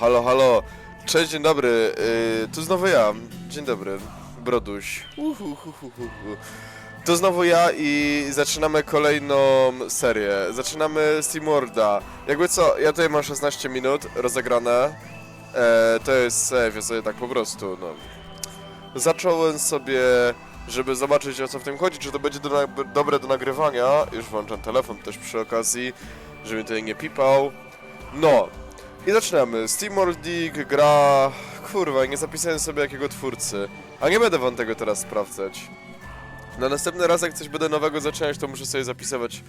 Halo, halo. Cześć, dzień dobry. Yy, tu znowu ja. Dzień dobry. Broduś. Uhuhuhuhu. To znowu ja i zaczynamy kolejną serię. Zaczynamy SteamWorlda. Jakby co, ja tutaj mam 16 minut rozegrane. E, to jest save, sobie tak po prostu, no. Zacząłem sobie, żeby zobaczyć o co w tym chodzi, czy to będzie do, dobre do nagrywania. Już włączam telefon też przy okazji, żeby tutaj nie pipał. No, i zaczynamy. SteamWorld Dig gra... Kurwa, nie zapisałem sobie jakiego twórcy. A nie będę wam tego teraz sprawdzać. Na następny raz, jak coś będę nowego zaczynać, to muszę sobie zapisywać,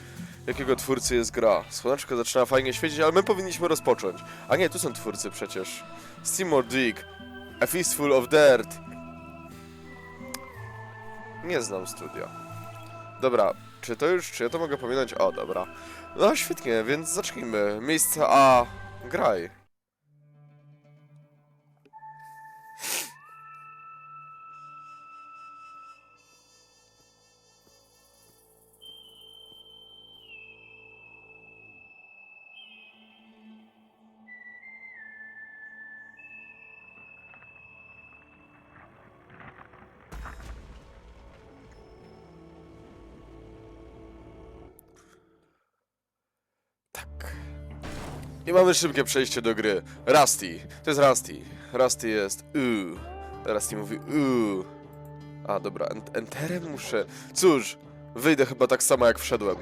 jakiego twórcy jest gra. Słoneczko zaczyna fajnie świecić, ale my powinniśmy rozpocząć. A nie, tu są twórcy przecież. SteamWorld Dig. A Fistful of Dirt. Nie znam studia. Dobra, czy to już, czy ja to mogę pominąć? O, dobra. No świetnie, więc zacznijmy. Miejsce A. Graj. I mamy szybkie przejście do gry. Rusty. To jest Rusty. Rusty jest u. Rusty mówi u. A, dobra, en- enterem muszę. Cóż, wyjdę chyba tak samo jak wszedłem.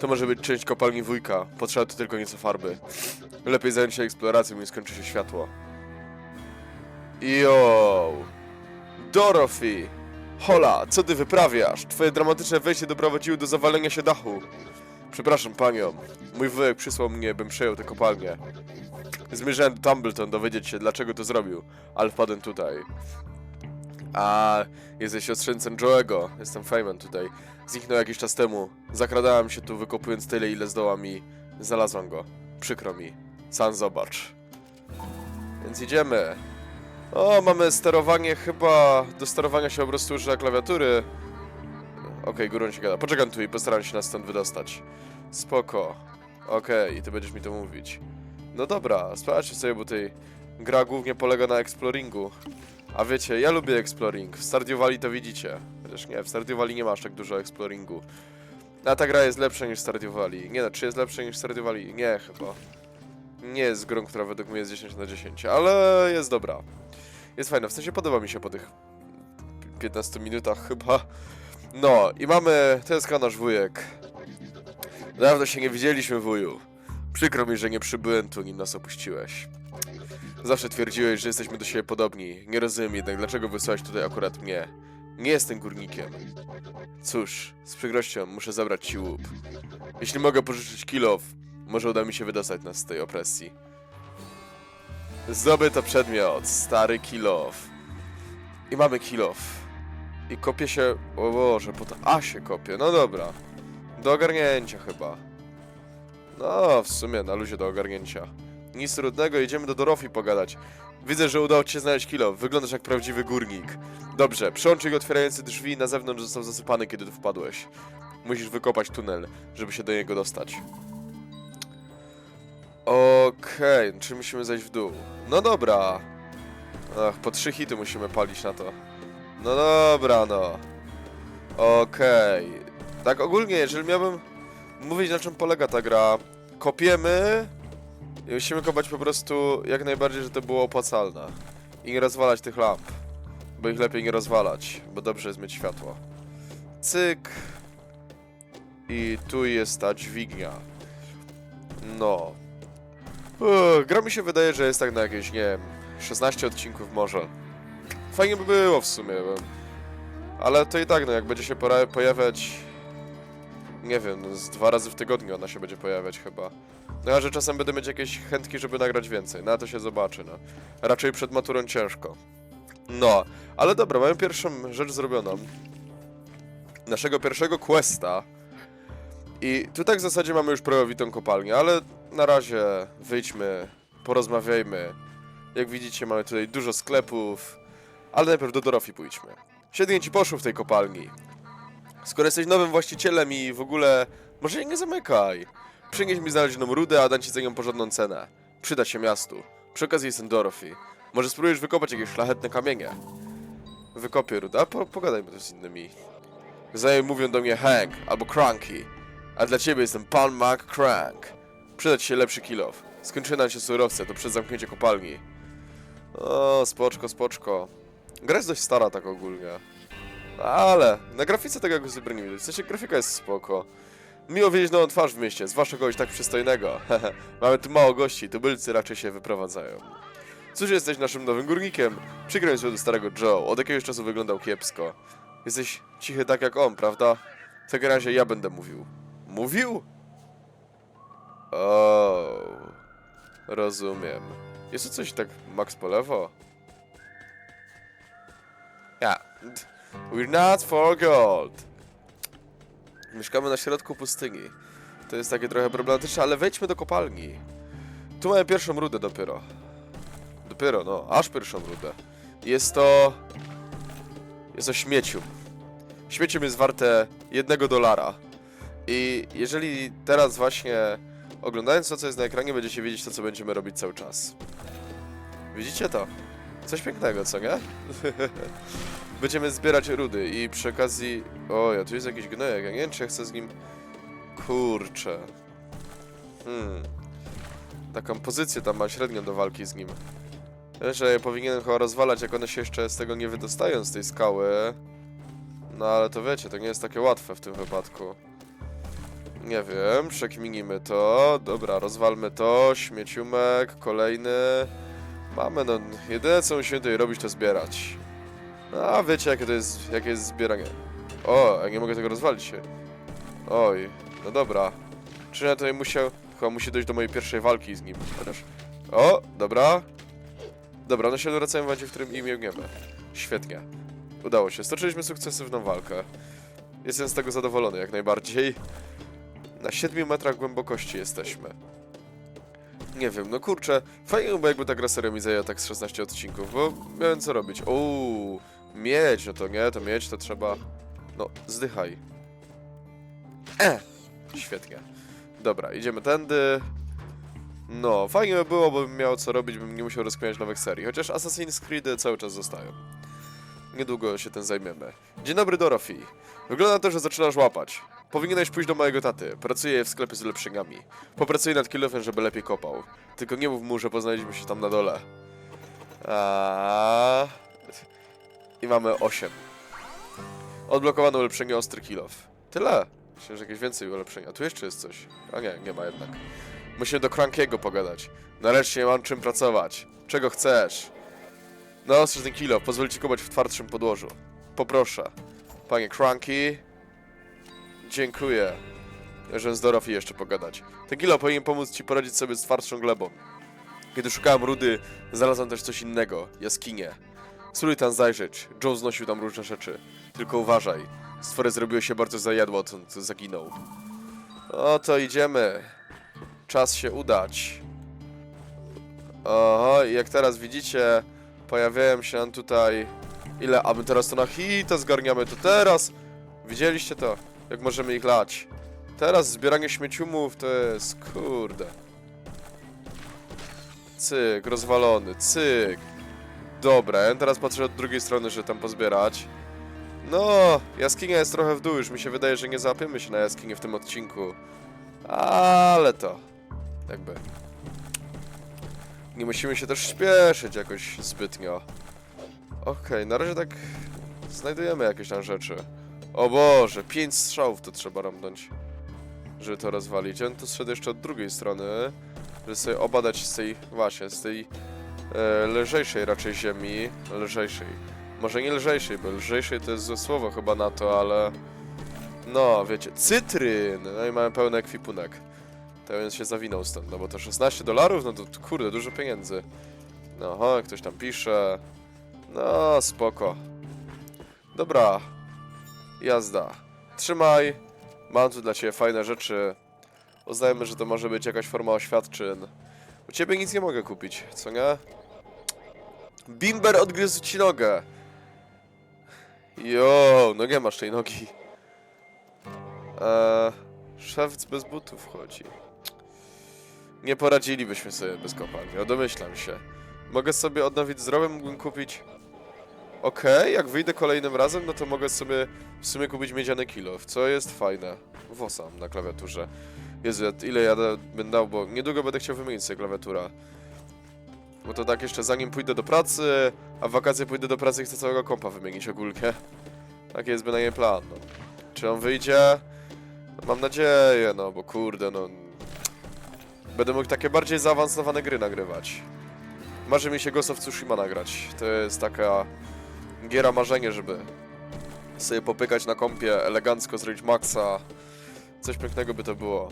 To może być część kopalni wujka. Potrzeba tu tylko nieco farby. Lepiej zająć się eksploracją i skończy się światło. Yo! Dorothy! Hola, co ty wyprawiasz? Twoje dramatyczne wejście doprowadziło do zawalenia się dachu. Przepraszam panią. Mój wujek przysłał mnie, bym przejął tę kopalnię. Zmierzałem do Tumbleton dowiedzieć się, dlaczego to zrobił, ale wpadłem tutaj. A, jesteś siostrzeńcem Joe'ego. Jestem Feynman tutaj. Zniknął jakiś czas temu. Zakradałem się tu, wykopując tyle, ile zdołam i znalazłam go. Przykro mi. Sam zobacz. Więc idziemy. O, mamy sterowanie chyba... Do sterowania się po prostu używa klawiatury. Okej, górą się gada. Poczekam tu i postaram się nas stąd wydostać. Spoko. Okej, ty będziesz mi to mówić. No dobra, sprawdźcie sobie, bo tej gra głównie polega na exploringu. A wiecie, ja lubię exploring. W Stardew Valley to widzicie. Chociaż nie, w Stardew Valley nie masz tak dużo exploringu. A ta gra jest lepsza niż Stardew Valley. Nie no, czy jest lepsza niż Stardew Valley? Nie, chyba. Nie jest grą, która według mnie jest 10 na 10, ale jest dobra. Jest fajna, w sensie podoba mi się po tych 15 minutach chyba. No, i mamy... To jest nasz wujek. Dawno się nie widzieliśmy, wuju. Przykro mi, że nie przybyłem tu, nim nas opuściłeś. Zawsze twierdziłeś, że jesteśmy do siebie podobni. Nie rozumiem jednak, dlaczego wysłałeś tutaj akurat mnie. Nie jestem górnikiem. Cóż, z przykrością muszę zabrać ci łup. Jeśli mogę pożyczyć kilof, może uda mi się wydostać nas z tej opresji. Zdobyto przedmiot, stary kilof. I mamy kilof. I kopie się... O Boże, po to... A się kopie, no dobra. Do ogarnięcia chyba. No, w sumie na luzie do ogarnięcia. Nic trudnego, idziemy do Dorofi pogadać. Widzę, że udało ci się znaleźć kilo. Wyglądasz jak prawdziwy górnik. Dobrze, przełączyk otwierający drzwi na zewnątrz został zasypany, kiedy tu wpadłeś. Musisz wykopać tunel, żeby się do niego dostać. Okej, czy musimy zejść w dół? No dobra. Ach, po trzy hity musimy palić na to. No dobra, no. Okej. Tak ogólnie, jeżeli miałbym mówić na czym polega ta gra, kopiemy i musimy kopać po prostu jak najbardziej, że to było opłacalne. I nie rozwalać tych lamp. Bo ich lepiej nie rozwalać, bo dobrze jest mieć światło. Cyk. I tu jest ta dźwignia. No. Uff, gra mi się wydaje, że jest tak na jakieś, nie wiem, 16 odcinków może. Fajnie by było w sumie, ale to i tak, no jak będzie się pojawiać... Nie wiem, no, z dwa razy w tygodniu ona się będzie pojawiać chyba. No a że czasem będę mieć jakieś chętki, żeby nagrać więcej, no to się zobaczy, no. Raczej przed maturą ciężko. No, ale dobra, mamy pierwszą rzecz zrobioną. Naszego pierwszego questa. I tu tak w zasadzie mamy już prawowitą kopalnię, ale na razie wyjdźmy, porozmawiajmy. Jak widzicie, mamy tutaj dużo sklepów, ale najpierw do Dorofi pójdźmy. Siedmiu ci poszło w tej kopalni. Skoro jesteś nowym właścicielem i w ogóle, może jej nie zamykaj. Przynieś mi znalezioną rudę, a dam ci za nią porządną cenę. Przyda się miastu. Przy okazji jestem Dorothy. Może spróbujesz wykopać jakieś szlachetne kamienie? Wykopię rudę, a po, pogadajmy też z innymi. Znajomi mówią do mnie Hank albo Cranky, a dla ciebie jestem Pan Mac Crank. Przyda ci się lepszy kilof. Skończy nam się surowce, to przed zamknięciem kopalni. O, spoczko, spoczko. Gra jest dość stara tak ogólnie. Ale na grafice tego jakoś super nie widać. W sensie grafika jest spoko. Miło wiedzieć nową twarz w mieście, zwłaszcza kogoś tak przystojnego. Mamy tu mało gości, tubylcy raczej się wyprowadzają. Cóż, jesteś naszym nowym górnikiem. Przykro mi do starego Joe, od jakiegoś czasu wyglądał kiepsko. Jesteś cichy tak jak on, prawda? W takim razie ja będę mówił. Mówił? O, rozumiem. Jest tu coś tak Max po lewo? Ja. We're not for gold. Mieszkamy na środku pustyni. To jest takie trochę problematyczne, ale wejdźmy do kopalni. Tu mamy pierwszą rudę dopiero. Dopiero, no, aż pierwszą rudę. Jest to... Jest to śmiecium. Śmiecium jest warte jednego dolara. I jeżeli teraz właśnie oglądając to, co jest na ekranie, będziecie wiedzieć to, co będziemy robić cały czas. Widzicie to? Coś pięknego, co nie? Będziemy zbierać rudy i przy okazji... O, ja tu jest jakiś gnojek, ja nie wiem, czy ja chcę z nim... Kurczę. Hmm. Taką pozycję tam ma średnią do walki z nim. Że powinienem chyba rozwalać, jak one się jeszcze z tego nie wydostają, z tej skały. No ale to wiecie, to nie jest takie łatwe w tym wypadku. Nie wiem, przekminimy to. Dobra, rozwalmy to. Śmieciumek, kolejny. Mamy, no, jedyne co musimy tutaj robić, to zbierać. No, a wiecie, jakie to jest, jakie jest zbieranie. O, ja nie mogę tego rozwalić się. Oj, no dobra. Czy ja tutaj musiał... Chyba musi dojść do mojej pierwszej walki z nim. Chociaż... O, dobra. Dobra, no się wracamy w momencie, w którym im biegniemy. Świetnie. Udało się. Stoczyliśmy sukcesywną walkę. Jestem z tego zadowolony jak najbardziej. Na 7 metrach głębokości jesteśmy. Nie wiem, no kurczę, fajnie było, jakby ta gra serio mi zajęła tak z 16 odcinków, bo miałem co robić. Uuu, miedź, no to nie, to miedź to trzeba... No, zdychaj. E! Świetnie. Dobra, idziemy tędy. No, fajnie by było, bym miał co robić, bym nie musiał rozkminiać nowych serii, chociaż Assassin's Creed cały czas zostają. Niedługo się tym zajmiemy. Dzień dobry, Dorothy. Wygląda na to, że zaczynasz łapać. Powinieneś pójść do mojego taty. Pracuję w sklepie z ulepszeniami. Popracuję nad kilofem, żeby lepiej kopał. Tylko nie mów mu, że poznaliśmy się tam na dole. A... I mamy 8. Odblokowano ulepszenie ostry kilof. Tyle. Myślę, że jakieś więcej ulepszenia. Tu jeszcze jest coś. A nie, nie ma jednak. Musimy do Crankiego pogadać. Nareszcie mam czym pracować. Czego chcesz? No, ostrz ten kilo. Pozwól ci kopać w twardszym podłożu. Poproszę. Panie Cranky. Dziękuję. Że z Dorothy jeszcze pogadać. Ten kilo powinien pomóc ci poradzić sobie z twardszą glebą. Kiedy szukałem rudy, znalazłem też coś innego. Jaskinię. Spróbuj tam zajrzeć. Joe znosił tam różne rzeczy. Tylko uważaj. Stwory zrobiło się bardzo zajadło, odkąd zaginął. O, to idziemy. Czas się udać. Oho, jak teraz widzicie, pojawiają się tutaj... Ile? A my teraz to na hita zgarniamy, to teraz... Widzieliście to? Jak możemy ich lać. Teraz zbieranie śmieciumów to jest... kurde. Cyk, rozwalony, cyk. Dobra, ja teraz patrzę od drugiej strony, że tam pozbierać. No, jaskinia jest trochę w dół, już mi się wydaje, że nie załapiemy się na jaskinię w tym odcinku. Ale to... jakby... Nie musimy się też śpieszyć jakoś zbytnio. Okej, na razie tak znajdujemy jakieś tam rzeczy. O Boże, pięć strzałów to trzeba ramnąć, żeby to rozwalić. On tu zszedł jeszcze od drugiej strony, żeby sobie obadać z tej, właśnie, z tej lżejszej raczej ziemi, lżejszej. Może nie lżejszej, bo lżejszej to jest złe słowo chyba na to, ale... No, wiecie, cytryn! No i mamy pełny ekwipunek. To więc się zawinął stąd, no bo to 16 dolarów, no to kurde, dużo pieniędzy. No, aha, ktoś tam pisze. No, spoko. Dobra. Jazda. Trzymaj. Mam tu dla ciebie fajne rzeczy. Uznajmy, że to może być jakaś forma oświadczyn. U ciebie nic nie mogę kupić, co nie? Bimber odgryzł ci nogę. Jo, no nie masz tej nogi. Eee, szewc bez butów chodzi. Nie poradzilibyśmy sobie bez kopalni, o domyślam się. Mogę sobie odnowić zdrowie, mógłbym kupić... Okej, jak wyjdę kolejnym razem, no to mogę sobie w sumie kupić miedziany kilof, co jest fajne. Wosam na klawiaturze. Jezu, ile ja będę dał, bo niedługo będę chciał wymienić sobie klawiaturę. Bo to tak jeszcze zanim pójdę do pracy, a w wakacje pójdę do pracy chcę całego kompa wymienić ogólnie. Taki jest bynajmniej plan, no. Czy on wyjdzie? No, mam nadzieję, no, bo kurde, no... Będę mógł takie bardziej zaawansowane gry nagrywać. Marzy mi się Ghost of Tsushima nagrać. To jest taka giera marzenie, żeby sobie popykać na kompie, elegancko zrobić maxa. Coś pięknego by to było.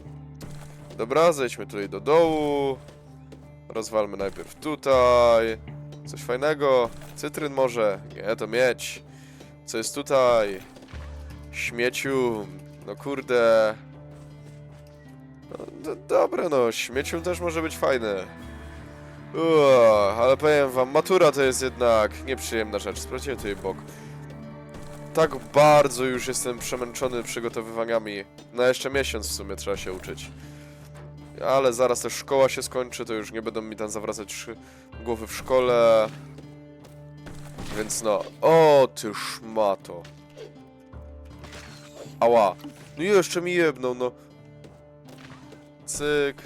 Dobra, zejdźmy tutaj do dołu. Rozwalmy najpierw tutaj. Coś fajnego. Cytryn może. Nie, to mieć. Co jest tutaj? Śmieciu. No kurde. No, do, dobre no, śmieciu też może być fajne. Uuu, ale powiem wam, matura to jest jednak nieprzyjemna rzecz. Sprawdziłem tutaj bok. Tak bardzo już jestem przemęczony przygotowywaniami. Na jeszcze miesiąc w sumie trzeba się uczyć. Ale zaraz też szkoła się skończy, to już nie będą mi tam zawracać głowy w szkole. Więc no. O, ty szmato. Ała. No i jeszcze mi jebną, no. Cyk.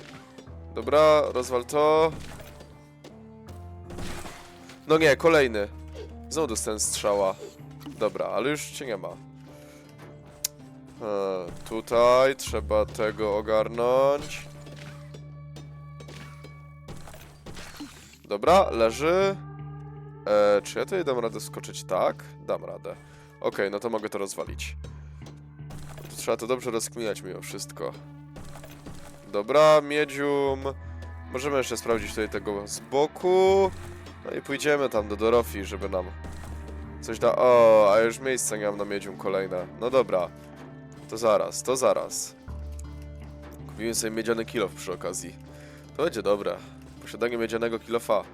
Dobra, rozwal to. No nie, kolejny. Znowu dostałem strzała. Dobra, ale już cię nie ma. E, tutaj trzeba tego ogarnąć. Dobra, leży. E, czy ja tutaj dam radę skoczyć? Tak, dam radę. Okej, no to mogę to rozwalić. To trzeba to dobrze rozkminiać mimo wszystko. Dobra, miedzium. Możemy jeszcze sprawdzić tutaj tego z boku. No i pójdziemy tam do Dorofi, żeby nam coś da... O, a już miejsca nie mam na miedzium kolejne. No dobra. To zaraz, to zaraz. Kupiłem sobie miedziany kilof przy okazji. To będzie dobre. Posiadanie miedzianego kilofa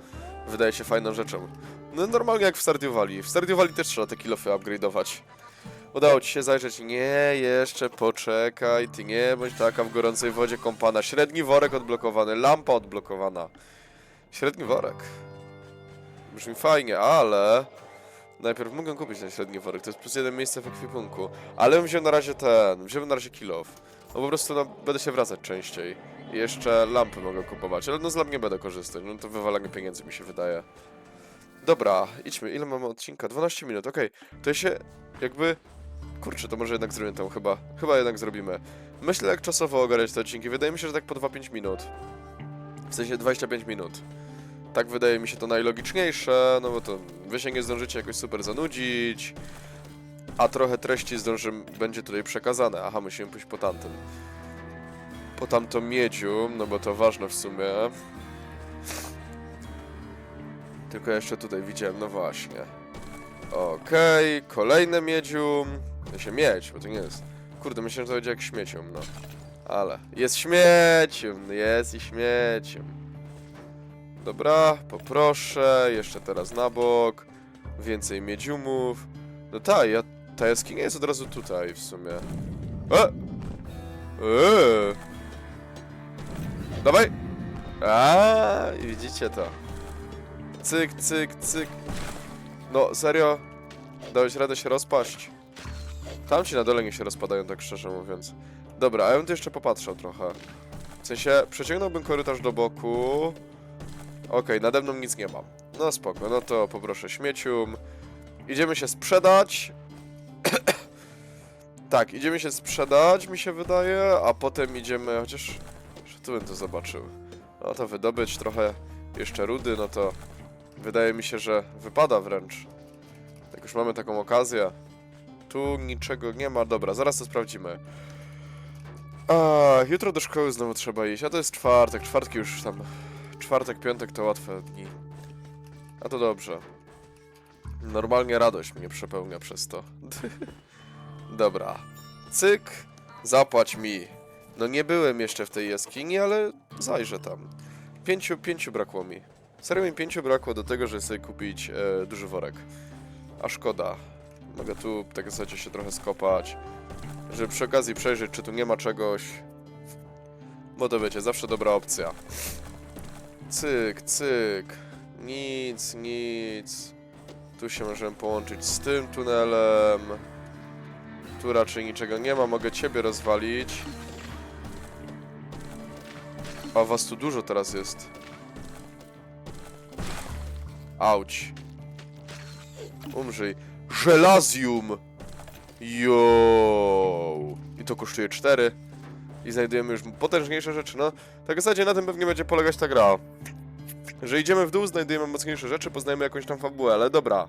wydaje się fajną rzeczą. No normalnie jak w Stardew Valley. W Stardew Valley też trzeba te kilofy upgrade'ować. Udało ci się zajrzeć? Nie, jeszcze poczekaj, ty nie bądź taka w gorącej wodzie kąpana. Średni worek odblokowany, lampa odblokowana. Średni worek. Brzmi fajnie, ale... Najpierw mogę kupić ten średni worek, to jest plus jeden miejsce w ekwipunku. Ale bym wziął na razie ten, wziąłem na razie kilof. No po prostu no, będę się wracać częściej. Jeszcze lampy mogę kupować, ale no z lamp nie będę korzystać, no to wywalanie pieniędzy mi się wydaje. Dobra, idźmy, ile mamy odcinka? 12 minut, okej. To ja się jakby... Kurczę, to może jednak zrobimy tam chyba. Chyba jednak zrobimy. Myślę jak czasowo ogarniać te odcinki, wydaje mi się, że tak po 2-5 minut. W sensie 25 minut. Tak wydaje mi się to najlogiczniejsze, no bo to wy się nie zdążycie jakoś super zanudzić, a trochę treści zdąży, będzie tutaj przekazane. Aha, musimy pójść po tamtym. Po tamto miedzium, no bo to ważne w sumie. Tylko jeszcze tutaj widziałem, no właśnie. Okej, kolejne miedzium. To się miedź, bo to nie jest. Kurde, myślę, że to będzie jak śmiecium, no. Ale jest śmiecium, jest i śmiecium. Dobra, poproszę, jeszcze teraz na bok. Więcej miedziumów. No ta, ja, ta jaskinia jest od razu tutaj w sumie. E! Eee! Dawaj! A, widzicie to. Cyk, cyk, cyk. No, serio? Dałeś radę się rozpaść? Tam ci na dole nie się rozpadają, tak szczerze mówiąc. Dobra, a ja bym tu jeszcze popatrzał trochę. W sensie, przeciągnąłbym korytarz do boku. Okej, nade mną nic nie mam. No spoko, no to poproszę śmiecium. Idziemy się sprzedać. tak, idziemy się sprzedać, mi się wydaje, a potem idziemy, chociaż... Tu bym to zobaczył. No to wydobyć trochę jeszcze rudy, no to... Wydaje mi się, że wypada wręcz. Jak już mamy taką okazję. Tu niczego nie ma. Dobra, zaraz to sprawdzimy. A, jutro do szkoły znowu trzeba iść, a to jest czwartek. Czwartki już tam... Czwartek, piątek to łatwe dni. A to dobrze. Normalnie radość mnie przepełnia przez to. Dobra. Cyk. Zapłać mi. No nie byłem jeszcze w tej jaskini, ale zajrzę tam. Pięciu, pięciu brakło mi. Serio mi pięciu brakło do tego, żeby sobie kupić e, duży worek. A szkoda. Mogę tu tak w zasadzie się trochę skopać. Żeby przy okazji przejrzeć, czy tu nie ma czegoś. Bo to wiecie, zawsze dobra opcja. Cyk, cyk. Nic, nic. Tu się możemy połączyć z tym tunelem. Tu raczej niczego nie ma, mogę ciebie rozwalić. A was tu dużo teraz jest. Auć. Umrzyj. Żelazium! Yo! I to kosztuje 4. I znajdujemy już potężniejsze rzeczy. No, tak w zasadzie na tym pewnie będzie polegać ta gra. Że idziemy w dół, znajdujemy mocniejsze rzeczy, poznajemy jakąś tam fabułę, ale dobra.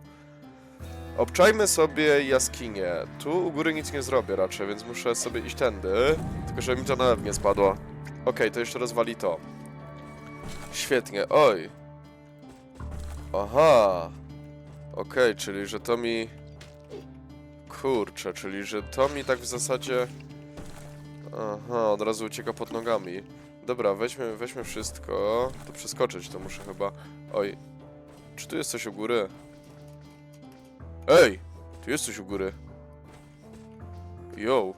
Obczajmy sobie jaskinię. Tu u góry nic nie zrobię raczej, więc muszę sobie iść tędy. Tylko żeby mi to na lew nie spadło. Okej, to jeszcze rozwali to. Świetnie, oj. Aha. Okej, czyli że to mi... Kurczę, czyli że to mi tak w zasadzie... Aha, od razu ucieka pod nogami. Dobra, weźmy, weźmy wszystko. To przeskoczyć to muszę chyba. Oj. Czy tu jest coś u góry? Ej! Tu jest coś u góry. Yo.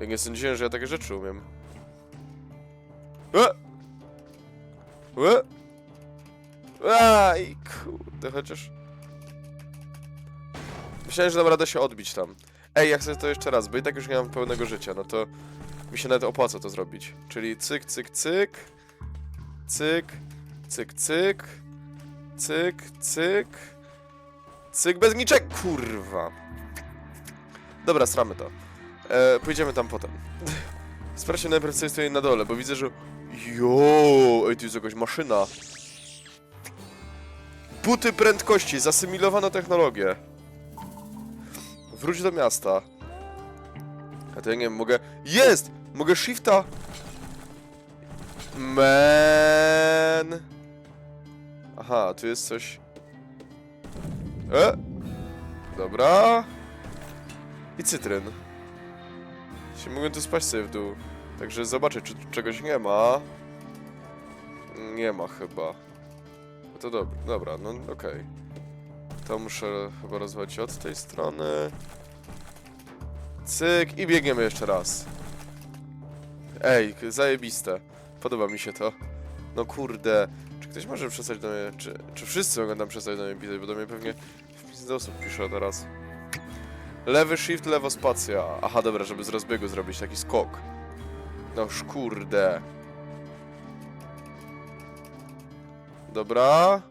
Ja nie sądziłem, że ja takie rzeczy umiem. E! E! Aj, kurde, chociaż... Myślałem, że dam radę się odbić tam. Ej, ja chcę to jeszcze raz, bo i tak już nie mam pełnego życia, no to... Mi się nawet opłaca to zrobić. Czyli cyk, cyk, cyk... Cyk... Cyk, cyk... Cyk, cyk... Cyk bez niczego, kurwa! Dobra, sramy to. E, pójdziemy tam potem. Sprawdźmy najpierw, co jest tutaj na dole, bo widzę, że Jo, ej, tu jest jakaś maszyna. Buty prędkości, zasymilowano technologię. Wróć do miasta. A to ja nie wiem, mogę... Jest! Mogę shifta! Man! Aha, tu jest coś... E? Dobra. I cytryn. Się mogę tu spaść sobie w dół. Także zobaczę, czy czegoś nie ma. Nie ma chyba. No to dobra, dobra no okej. To muszę chyba rozwalić od tej strony. Cyk i biegniemy jeszcze raz. Ej, zajebiste. Podoba mi się to. No kurde. Czy ktoś może przestać do mnie... Czy, czy wszyscy mogą tam przestać do mnie pisać, bo do mnie pewnie w osób pisze teraz. Lewy shift, lewo spacja. Aha, dobra, żeby z rozbiegu zrobić taki skok. No kurde. Dobra.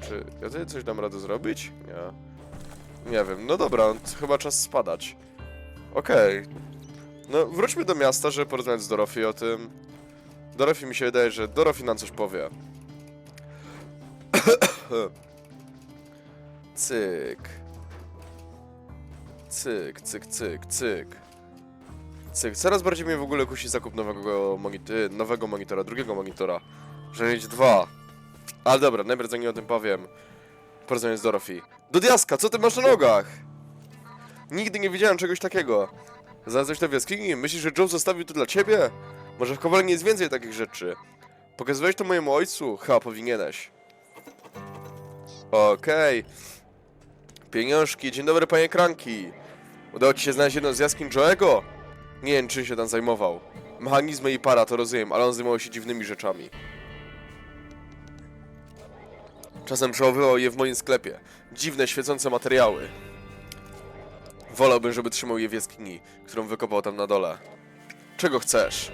Czy ja tutaj coś dam radę zrobić? Nie. Nie wiem, no dobra, chyba czas spadać. Okej. No, wróćmy do miasta, żeby porozmawiać z Dorothy o tym. Dorothy mi się wydaje, że Dorothy nam coś powie. cyk. Cyk, cyk, cyk, cyk. Coraz bardziej mnie w ogóle kusi zakup nowego, monit- nowego monitora, drugiego monitora. Żeby mieć dwa. Ale dobra, najpierw zanim o tym powiem. Porozmawiam z Dorothy. Do diaska, co ty masz na nogach? Nigdy nie widziałem czegoś takiego. Znalazłeś to w jaskini? Myślisz, że Joe zostawił to dla ciebie? Może w Kowalnie jest więcej takich rzeczy. Pokazywałeś to mojemu ojcu? Chyba powinieneś. Okej. Pieniążki. Dzień dobry, panie Kranki. Udało ci się znaleźć jedną z jaskiń Joe'ego? Nie wiem, czym się tam zajmował. Mechanizmy i para, to rozumiem, ale on zajmował się dziwnymi rzeczami. Czasem przechowywał je w moim sklepie. Dziwne, świecące materiały. Wolałbym, żeby trzymał je w jaskini, którą wykopał tam na dole. Czego chcesz?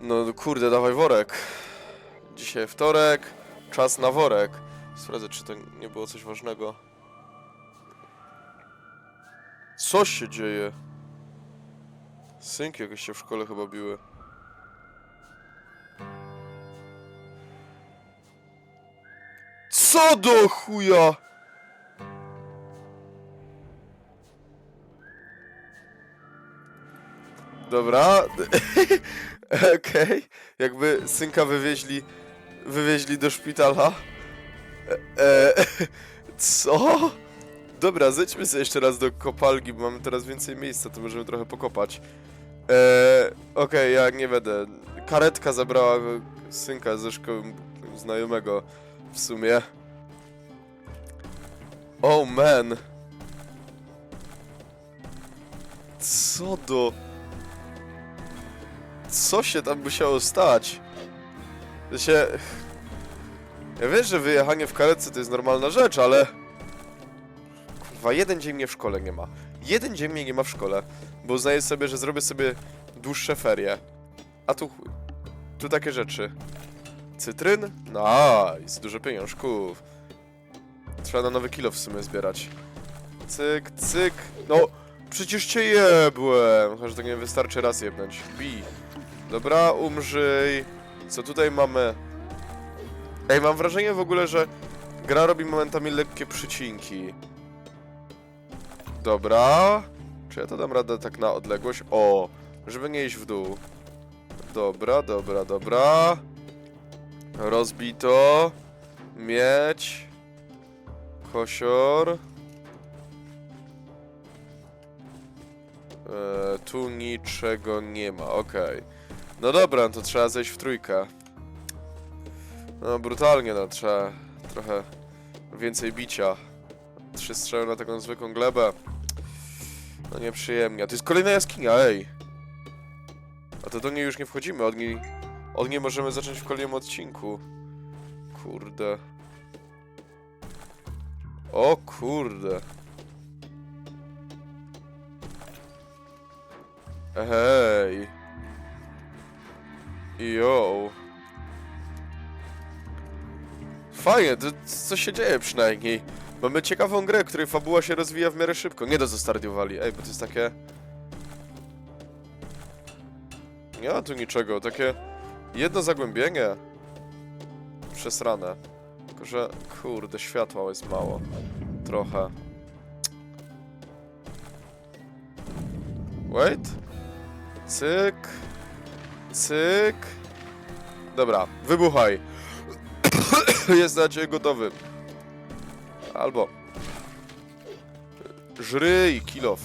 No kurde, dawaj worek. Dzisiaj wtorek, czas na worek. Sprawdzę, czy to nie było coś ważnego. Co się dzieje? Synki jakieś się w szkole chyba biły. Co do chuja? Dobra. Okej. Jakby synka wywieźli, wywieźli do szpitala. E, e, co? Dobra, zejdźmy sobie jeszcze raz do kopalni, bo mamy teraz więcej miejsca, to możemy trochę pokopać. E, Okej, ja nie będę. Karetka zabrała synka ze szkoły znajomego w sumie. Oh man. Co do... Co się tam musiało stać? Się... Ja wiesz, że wyjechanie w karetce to jest normalna rzecz, ale... Kurwa, jeden dzień mnie w szkole nie ma. Jeden dzień mnie nie ma w szkole, bo uznaję sobie, że zrobię sobie dłuższe ferie. A tu... Tu takie rzeczy. Cytryn? Nice, dużo pieniążków. Trzeba na nowy kilo w sumie zbierać. Cyk, cyk. No, przecież cię jebłem. Że to nie wystarczy raz jebnąć. Bi. Dobra, umrzyj. Co tutaj mamy? Ej, mam wrażenie w ogóle, że gra robi momentami lekkie przycinki. Dobra. Czy ja to dam radę tak na odległość? O, żeby nie iść w dół. Dobra, dobra, dobra. Rozbito. Mieć. Kosior. E, tu niczego nie ma, okej. No dobra, no to trzeba zejść w trójkę. No brutalnie, no trzeba trochę więcej bicia. Trzy strzały na taką zwykłą glebę. No nieprzyjemnie. A to jest kolejna jaskinia, ej! A to do niej już nie wchodzimy, od niej... Od niej możemy zacząć w kolejnym odcinku. Kurde. O kurde. Hej. Yo. Fajnie, to co się dzieje przynajmniej. Mamy ciekawą grę, której fabuła się rozwija w miarę szybko. Nie do zastardiowali. Ej, bo to jest takie... Nie ma tu niczego, takie... Jedno zagłębienie. Przesrane. Tylko, że... Kurde, światła jest mało. Trochę. Wait. Cyk. Cyk. Dobra, wybuchaj. Jest na ciebie gotowy. Albo. Żry i kilof.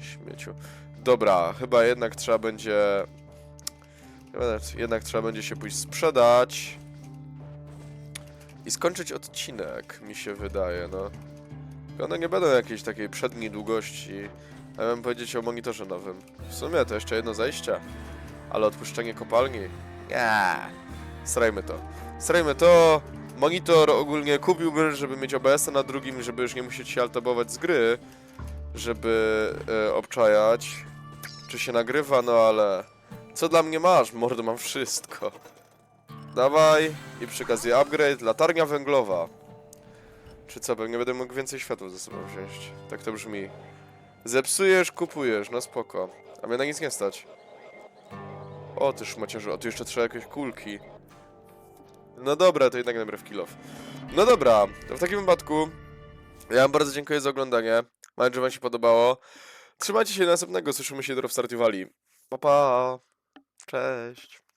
Śmieciu. Dobra, chyba jednak trzeba będzie... chyba Jednak trzeba będzie się pójść sprzedać. I skończyć odcinek, mi się wydaje, no. One nie będą jakiejś takiej przedniej długości. Ja bym powiedzieć o monitorze nowym. W sumie to jeszcze jedno zajście. Ale odpuszczenie kopalni? Nie. Srajmy to. Srajmy to. Monitor ogólnie kupiłbym, żeby mieć OBS-a na drugim, żeby już nie musieć się altabować z gry. Żeby e, obczajać, czy się nagrywa, no ale... Co dla mnie masz? Mordo, mam wszystko. Dawaj. I przy okazji upgrade, latarnia węglowa. Czy co, pewnie będę mógł więcej światła ze sobą wziąć. Tak to brzmi. Zepsujesz, kupujesz, no spoko. A mnie na nic nie stać. O, ty szmaciarzu, a tu jeszcze trzeba jakieś kulki. No dobra, to jednak najpierw kill off. No dobra, to w takim wypadku ja wam bardzo dziękuję za oglądanie. Mam nadzieję, że wam się podobało. Trzymajcie się następnego, słyszymy się dopiero w. Pa, pa. Cześć.